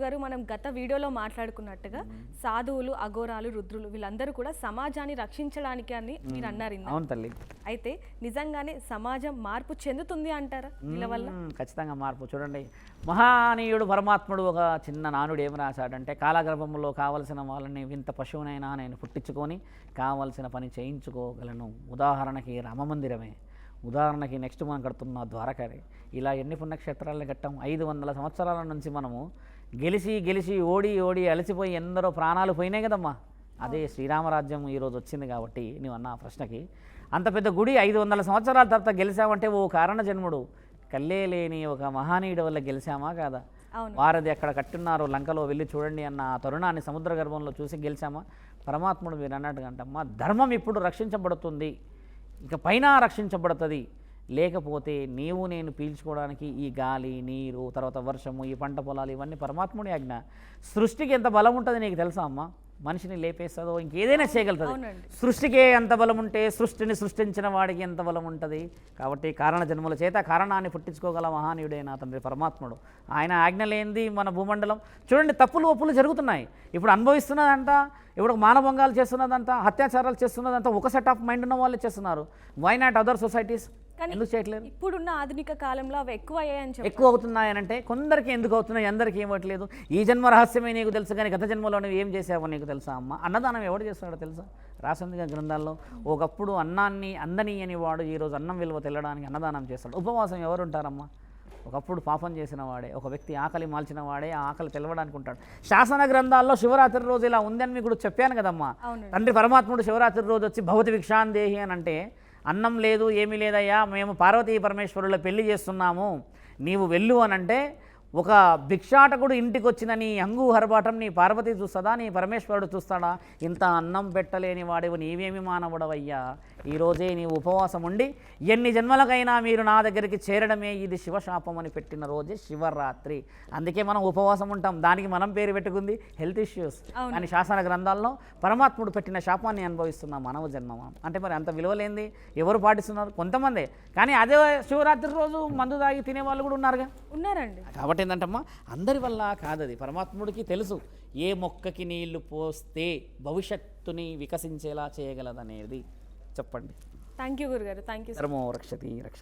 గురుగారు మనం గత వీడియోలో మాట్లాడుకున్నట్టుగా సాధువులు అఘోరాలు రుద్రులు వీళ్ళందరూ కూడా సమాజాన్ని రక్షించడానికి అని మీరు అన్నారు. అవును తల్లి. అయితే నిజంగానే సమాజం మార్పు చెందుతుంది అంటారా? వీళ్ళ వల్ల? ఖచ్చితంగా మార్పు. చూడండి మహానీయుడు పరమాత్ముడు ఒక చిన్న నానుడు ఏం రాశాడంటే కాలగర్భంలో కావలసిన వాళ్ళని వింత పశువునైనా నేను పుట్టించుకొని కావలసిన పని చేయించుకోగలను. ఉదాహరణకి రామమందిరమే. ఉదాహరణకి నెక్స్ట్ మనం కడుతున్న ద్వారకరే ఇలా ఎన్ని పుణ్యక్షేత్రాలను కట్టాం? ఐదు వందల సంవత్సరాల నుంచి మనము గెలిచి గెలిచి ఓడి ఓడి అలసిపోయి ఎందరో ప్రాణాలు పోయినాయి కదమ్మా. అదే శ్రీరామరాజ్యం ఈరోజు వచ్చింది కాబట్టి నువ్వు అన్న ప్రశ్నకి. అంత పెద్ద గుడి ఐదు వందల సంవత్సరాల తర్వాత గెలిచామంటే ఓ కారణ జన్ముడు. కల్లే లేని ఒక మహానీయుడి వల్ల గెలిచామా కాదా? వారది ఎక్కడ కట్టున్నారో లంకలో వెళ్ళి చూడండి అన్న ఆ తరుణాన్ని సముద్ర గర్భంలో చూసి గెలిచామా? పరమాత్ముడు మీరు అన్నట్టుగా అంటమ్మా ధర్మం ఇప్పుడు రక్షించబడుతుంది. ఇక పైన రక్షించబడుతుంది. లేకపోతే నీవు నేను పీల్చుకోవడానికి ఈ గాలి నీరు తర్వాత వర్షము ఈ పంట పొలాలు ఇవన్నీ పరమాత్ముడి ఆజ్ఞ. సృష్టికి ఎంత బలం ఉంటుంది నీకు తెలుసా అమ్మా? మనిషిని లేపేస్తుందో ఇంకేదైనా చేయగలుగుతుంది. సృష్టికే ఎంత బలం ఉంటే సృష్టిని సృష్టించిన వాడికి ఎంత బలం ఉంటుంది? కాబట్టి కారణ జన్మల చేత కారణాన్ని పుట్టించుకోగల మహానీయుడైన తండ్రి పరమాత్ముడు. ఆయన ఆజ్ఞ లేనిది మన భూమండలం. చూడండి తప్పులు ఒప్పులు జరుగుతున్నాయి. ఇప్పుడు అనుభవిస్తున్నదంట ఇప్పుడు మానభంగాలు చేస్తున్నదంతా అత్యాచారాలు చేస్తున్నదంతా ఒక సెట్ ఆఫ్ మైండ్ ఉన్న వాళ్ళే చేస్తున్నారు. వై నాట్ అదర్ సొసైటీస్ కానీ ఎందుకు చేయట్లేదు? ఇప్పుడున్న ఆధునిక కాలంలో అవి ఎక్కువ అయ్యాయని చెప్పి ఎక్కువ అవుతున్నాయనంటే కొందరికి ఎందుకు అవుతున్నాయి అందరికీ ఏమవట్లేదు ఈ జన్మ రహస్యమే నీకు తెలుసు కానీ గత జన్మలో నువ్వు ఏం చేసావో నీకు తెలుసా అమ్మ? అన్నదానం ఎవడు చేస్తాడో తెలుసా? రాసిందిగా గ్రంథాల్లో ఒకప్పుడు అన్నాన్ని అందని అని వాడు ఈరోజు అన్నం విలువ తెల్లడానికి అన్నదానం చేస్తాడు. ఉపవాసం ఎవరు ఉంటారమ్మా ఒకప్పుడు పాపం చేసిన వాడే ఒక వ్యక్తి ఆకలి మాల్చిన వాడే ఆ ఆకలి తెలవడానికి ఉంటాడు. శాసన గ్రంథాల్లో శివరాత్రి రోజు ఇలా ఉందని మీకు కూడా చెప్పాను కదమ్మా. తండ్రి పరమాత్ముడు శివరాత్రి రోజు వచ్చి భవతి భిక్షాందేహి అని అంటే అన్నం లేదు ఏమీ లేదయ్యా మేము పార్వతీ పరమేశ్వరుల పెళ్ళి చేస్తున్నాము నీవు వెళ్ళు అని అంటే ఒక భిక్షాటకుడు ఇంటికి వచ్చిన నీ అంగు హరబాటం నీ పార్వతి చూస్తుందా నీ పరమేశ్వరుడు చూస్తాడా? ఇంత అన్నం పెట్టలేని వాడివి నీవేమి మానవుడవయ్యా? ఈరోజే నీవు ఉపవాసం ఉండి ఎన్ని జన్మలకైనా మీరు నా దగ్గరికి చేరడమే ఇది శివశాపం అని పెట్టిన రోజే శివరాత్రి. అందుకే మనం ఉపవాసం ఉంటాం. దానికి మనం పేరు పెట్టుకుంది హెల్త్ ఇష్యూస్. అని శాసన గ్రంథాల్లో పరమాత్ముడు పెట్టిన శాపాన్ని అనుభవిస్తున్న మానవ జన్మ మనం. అంటే మరి అంత విలువలేంది ఎవరు పాటిస్తున్నారు? కొంతమందే. కానీ అదే శివరాత్రి రోజు మందు తాగి తినే వాళ్ళు కూడా ఉన్నారుగా. ఉన్నారండి. కాబట్టి ఏంటంటమ్మా అందరి వల్ల కాదది. పరమాత్ముడికి తెలుసు. ఏ మొక్కకి నీళ్ళు పోస్తే భవిష్యత్తుని వికసించేలా చేయగలదనేది. చెప్పండి. థ్యాంక్ యూ గురుగారు. థ్యాంక్ యూ ధర్మో రక్షతి రక్ష